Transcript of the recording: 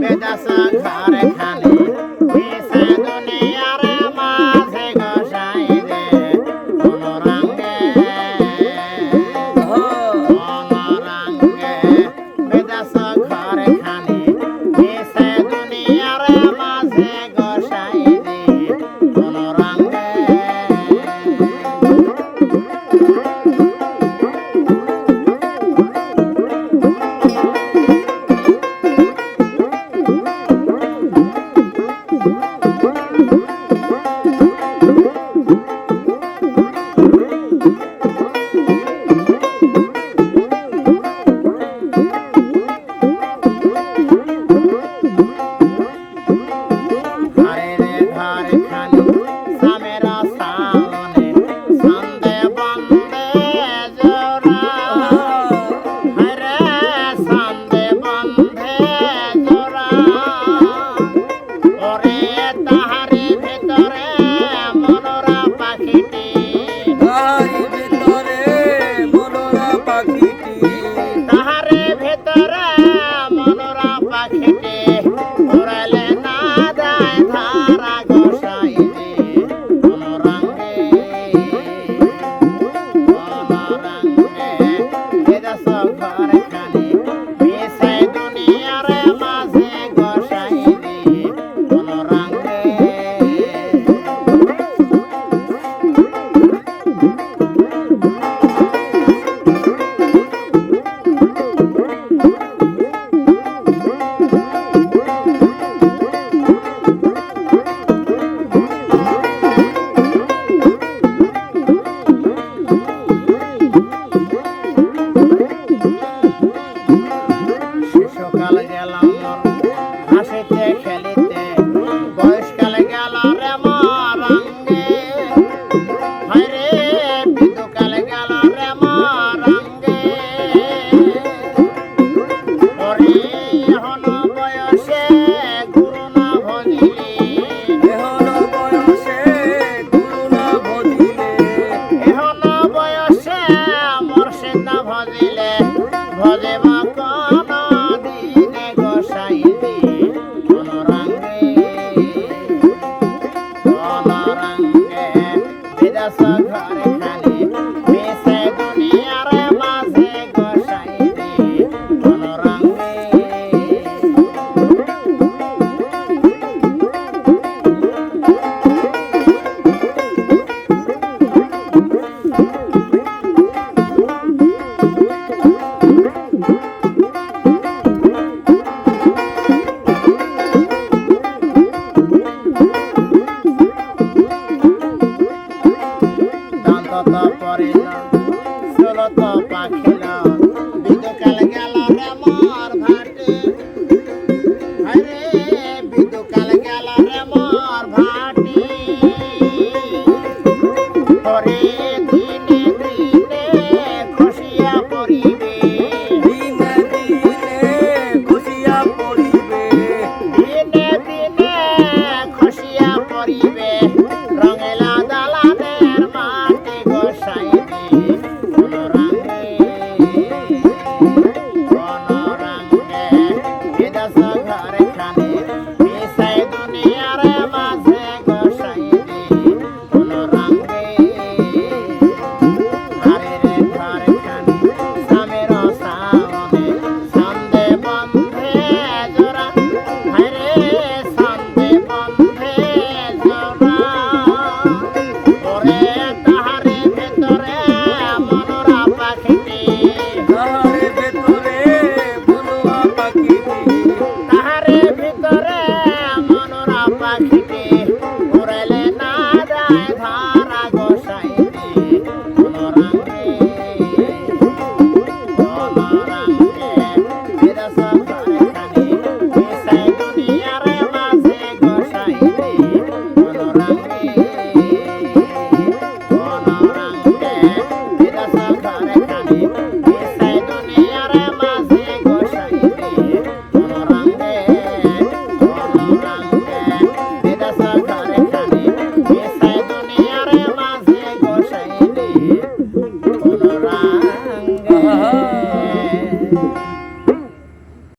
বেদাসা ঘর খানে সাধনে পাখি গেলাম হাসিতে খেলিতে। বয়সকালে গেল রে মারাঙ্গে হরে বিদুকালে গেল রে মারাঙ্গে হরে হন বয়সে গুরু না ভজিলি। হন বয়সে গুরু না ভজিলে। হন বয়সে মর্ষে না ভজিলে। ভজে palhaçada.